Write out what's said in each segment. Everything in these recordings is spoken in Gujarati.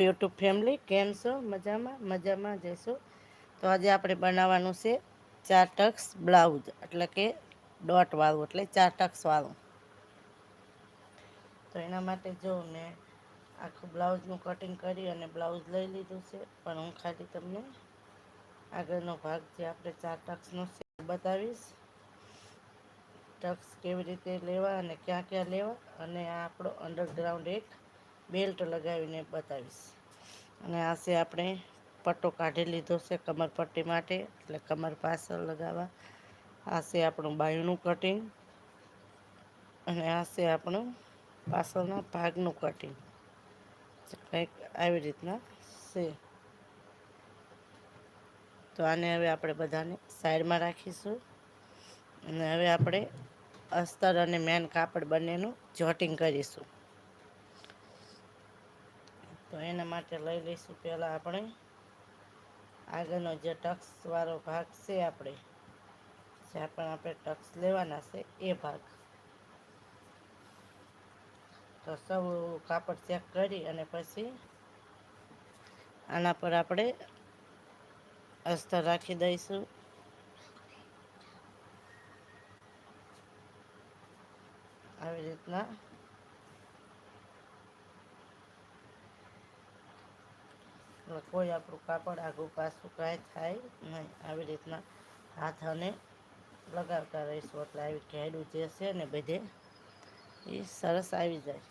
યુટ્યુબ ફેમિલી કેમ છો? મજામાં? મજામાં જઈશું તો આજે આપણે બનાવવાનું છે ચાર ટક્સ બ્લાઉઝ, એટલે કે ડોટવાળું એટલે ચાર ટક્સવાળું તો એના માટે જો મેં આખું બ્લાઉઝનું કટિંગ કરી અને બ્લાઉઝ લઈ લીધું છે, પણ હું ખાલી તમને આગળનો ભાગ જે આપણે ચાર ટક્સનો છે બતાવીશ. ટક્સ કેવી રીતે લેવા અને ક્યાં ક્યાં લેવા, અને આ આપણો અંડરગ્રાઉન્ડ એક બેલ્ટ લગાવીને બતાવીશ. અને આ આપણે પટ્ટો કાઢી લીધો છે કમરપટ્ટી માટે, એટલે કમર પાછળ લગાવવા. આ આપણું બાયુનું કટિંગ અને આ આપણું પાછળના ભાગનું કટિંગ કંઈક આવી રીતના છે. તો આને હવે આપણે બધાને સાઈડમાં રાખીશું. અને હવે આપણે અસ્તર અને મેન કાપડ બંનેનું જોટિંગ કરીશું. તો એના માટે લઈ લઈશું પહેલાં આપણે. આગળનો જે ટક્સવાળો ભાગ છે આપણે જ્યાં પણ આપણે ટક્સ લેવાના છે એ ભાગ. તો સૌ કાપડ ચેક કરી અને પછી આના પર આપણે અસ્તર રાખી દઈશું. આવી રીતના કોઈ આપણું કાપડ આગું પાછું કાંઈ થાય નહીં. આવી રીતના હાથ અને લગાવતા રહીશું. એટલે આવી ઘેડું જે છે ને બધે એ સરસ આવી જાય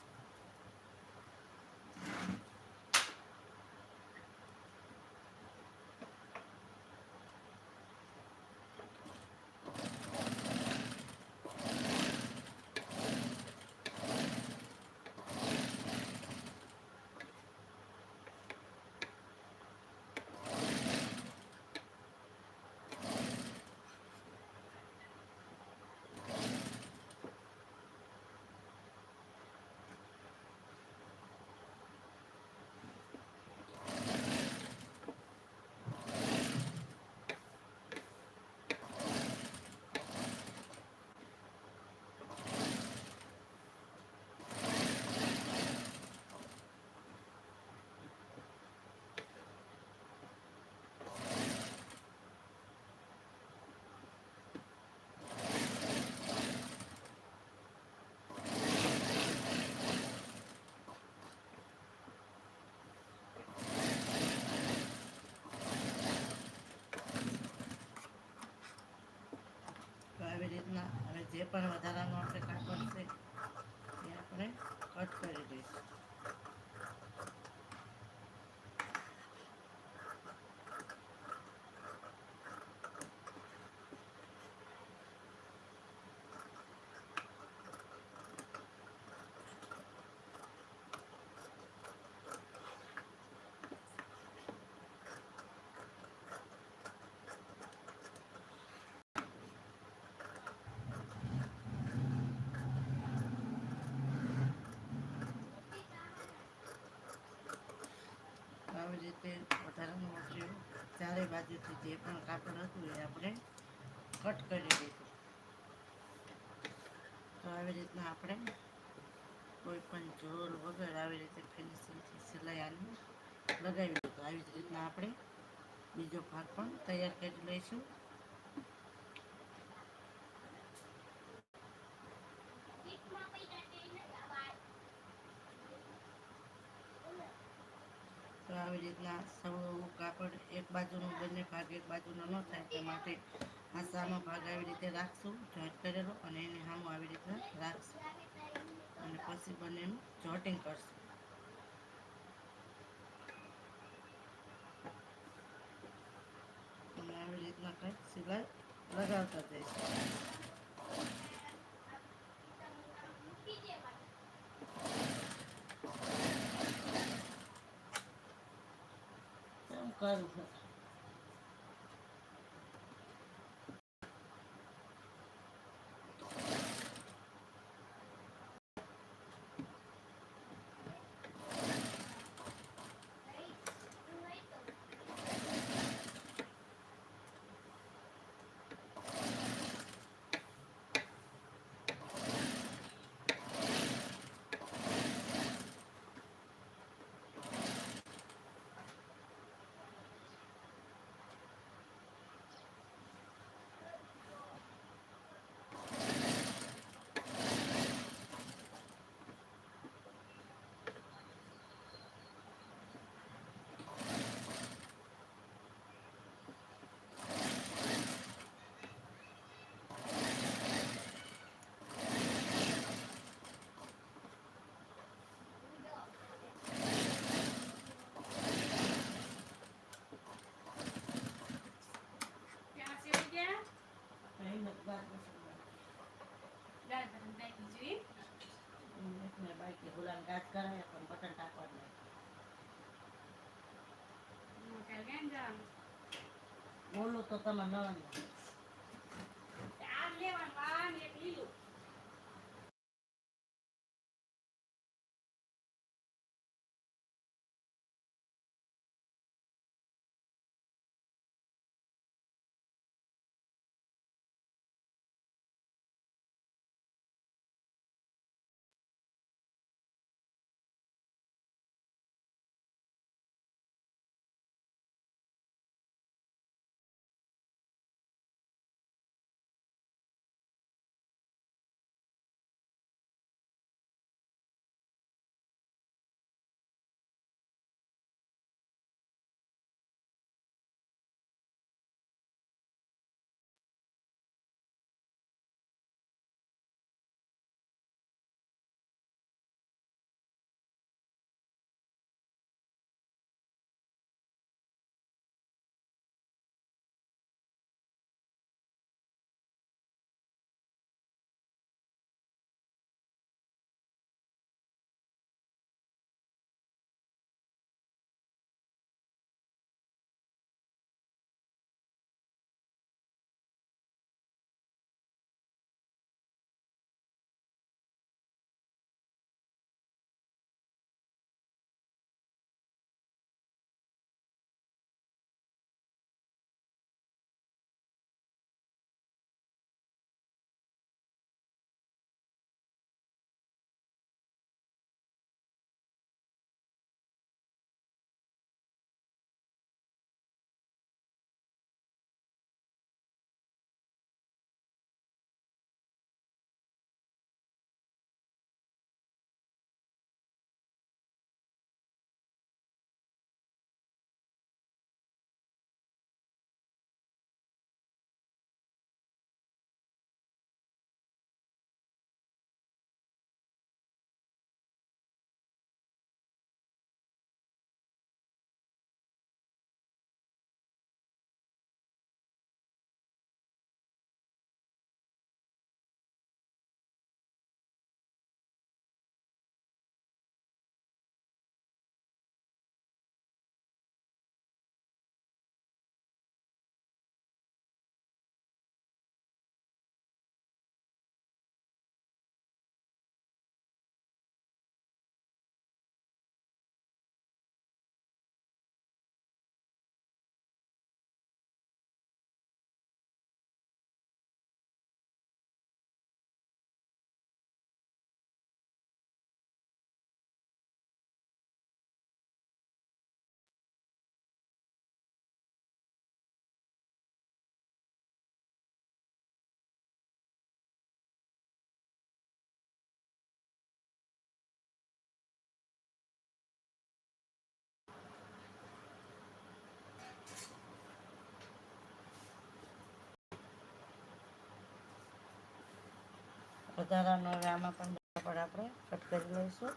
તો આવી રીતના હવે જે પણ વધારાનું આપણે કાપડ છે એ આપણે કટ કરી દઈશું. આવી રીતે વધારાનું મટીરિયલ ચારે બાજુથી જે પણ કાપડ હતું એ આપણે કટ કરી દીધું તો આવી રીતના આપણે કોઈ પણ જોર વગર આવી રીતે ફિનિશિંગથી સિલાઈ આની લગાવી દીધું આવી જ રીતના આપણે બીજો ભાગ પણ તૈયાર કરી લઈશું. આવી રીતના સૌ કાપડ એક બાજુનું, બંને ભાગ એક બાજુનો ન થાય, તે માટે આ સામો ભાગ આવી રીતે રાખશું જોઈન્ટ કરેલો, અને એને સામો આવી રીતના રાખશું. અને પછી બંનેનું જોટિંગ કરશું. અને આવી રીતના કંઈક સિલાઈ લગાવતા જઈશું. એમ કરું છું બોલું વધારાનો આમાં પણ આપણે કટ કરી લઈશું.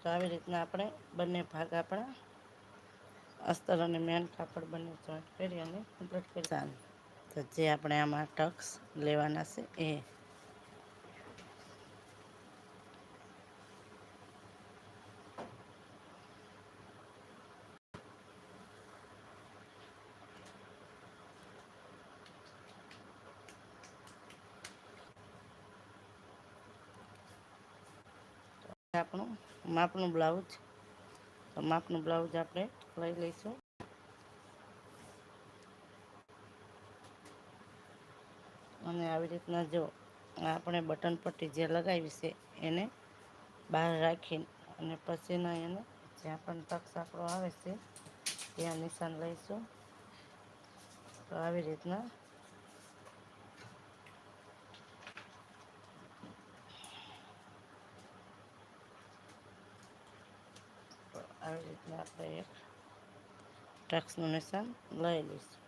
તો આવી રીતના આપણે બંને ભાગ આપણા અસ્તર અને મેન કાપડ બંને જોઈન્ટ કરી અને કમ્પ્લીટ કરી. તો જે આપણે આમાં ટક્સ લેવાના છે એ આપણું માપનું બ્લાઉઝ. તો માપનું બ્લાઉઝ આપણે લઈ લઈશું. અને આવી રીતના જો આપણે બટન પટ્ટી જે લગાવી છે એને બહાર રાખીને અને પછીના એને જ્યાં પણ પક્ષ આપણો આવે છે ત્યાં નિશાન લઈશું. તો આવી રીતના આવી રીતના આપણે એક ટક્સનું નિશાન લઈ લઈશું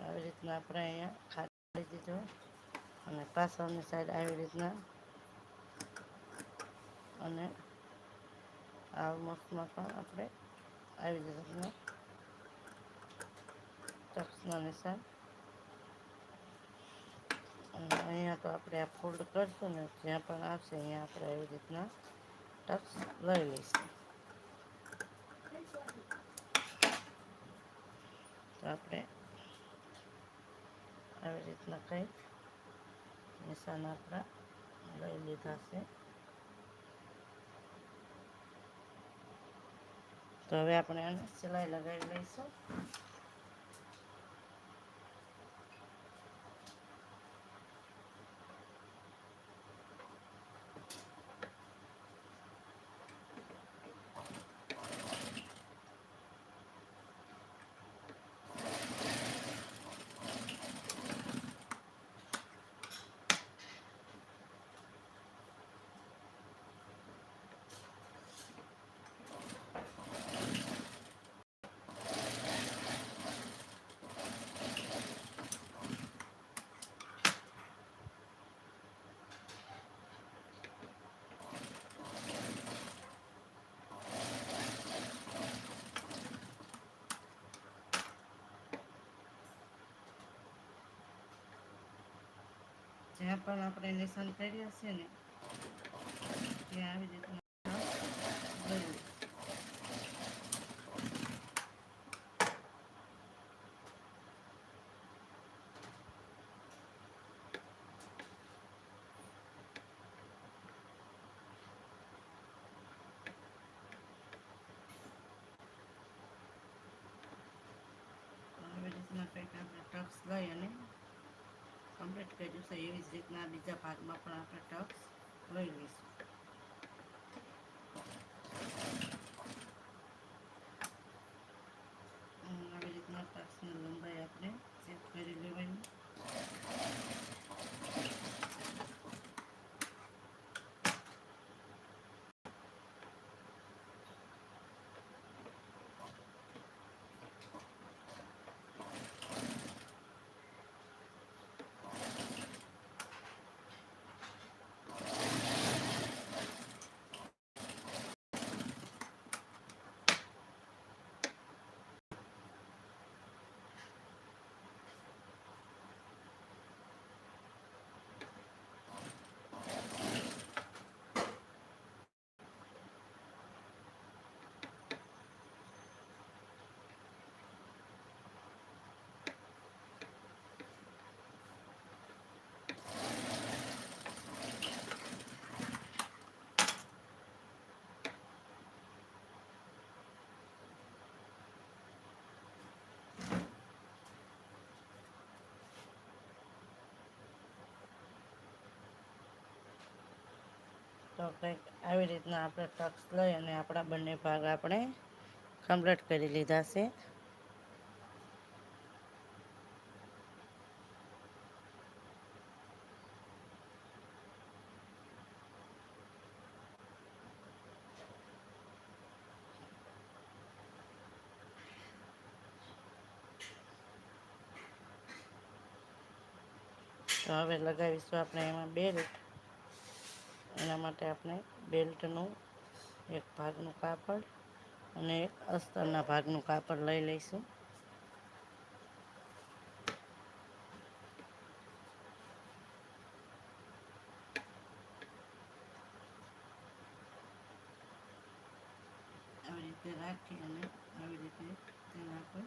આવી રીતના આપણે અહીંયા ખાલી દીધું અને પાછળની સાઈડ આવી રીતના અને આ મસ્તમાં પણ આપણે આવી રીતના ટ્રક્સના નિશાન અને અહીંયા તો આપણે આ ફોલ્ડ કરશું ને જ્યાં પણ આવશે અહીંયા આપણે આવી રીતના ટક્સ લઈ લઈશું તો આપણે આવી રીતના કંઈક નિશાન આપણા લઈ લીધા છે તો હવે આપણે આને સિલાઈ લગાવી લઈશું જ્યાં પણ આપણે નિશાન કર્યા છે ને, ત્યાં આવી રીતના કંઈક આપણે ટક્સ લઈ અને કર્યું છે એવી જ રીતના બીજા ભાગમાં પણ આપણે ટક્સ લઈ લઈશું અને આવી રીતના ટક્સની લંબાઈ આપણે ચેક કરી લેવાની તો કંઈક આવી રીતના આપણે ટક્સ લઈ અને આપણા બંને ભાગ આપણે કમ્પ્લીટ કરી લીધા છે. તો હવે લગાવીશું આપણે એમાં બેલ્ટ એના માટે આપણે બેલ્ટનું એક ભાગનું કાપડ અને એક અસ્તરના ભાગનું કાપડ લઈ લઈશું. આવી રીતે રાખી અને આવી રીતે તેના પર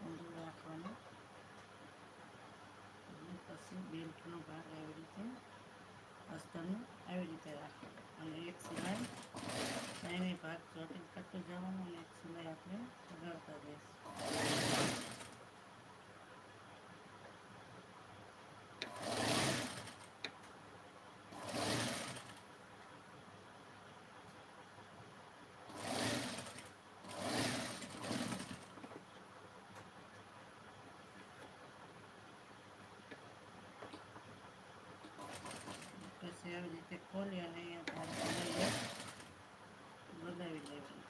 ઊંધું રાખવાનું. પછી બેલ્ટનો ભાગ આવી રીતે અસ્તરનું આવી રીતે રાખવાનું અને એક સિલાઈ એની ભાગ ચોટી કરતું જવાનું અને એક સિલાઈ આપણે લગાવતા જઈશું. આવી રીતે ખોલી અને અહીંયા બનાવી લેવાનું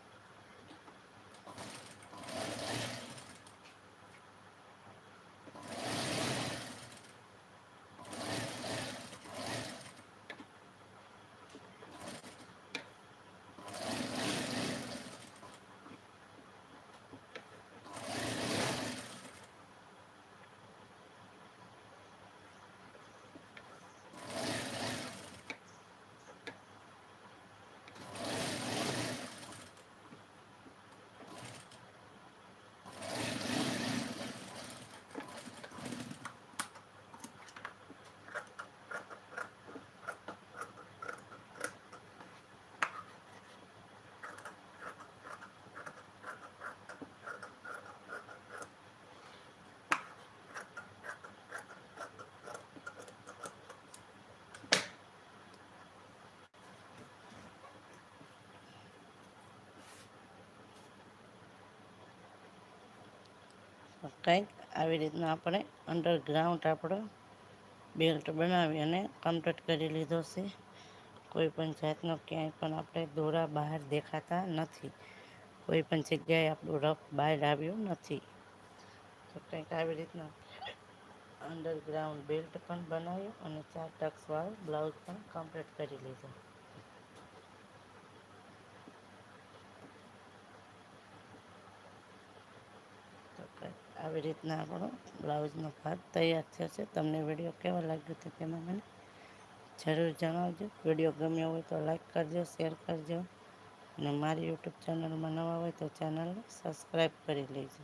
કંઈક આવી રીતના આપણે અંડરગ્રાઉન્ડ આપણો બેલ્ટ બનાવી અને કમ્પ્લીટ કરી લીધો છે. કોઈ પણ જાતનો ક્યાંય પણ આપણે દોરા બહાર દેખાતા નથી. કોઈ પણ જગ્યાએ આપણું રફ બહાર આવ્યું નથી. તો કંઈક આવી રીતના અંડરગ્રાઉન્ડ બેલ્ટ પણ બનાવ્યું અને ચાર ટક્સવાળો બ્લાઉઝ પણ કમ્પ્લીટ કરી લીધો તો કંઈક આવી રીતના આપણો બ્લાઉઝનો ભાગ તૈયાર થયો છે. તમને વીડિયો કેવો લાગ્યો તો તેમાં મને જરૂર જણાવજો. વીડિયો ગમ્યો હોય તો લાઈક કરજો, શેર કરજો અને મારી યુટ્યુબ ચેનલમાં નવા હોય તો ચેનલને સબસ્ક્રાઈબ કરી લેજો.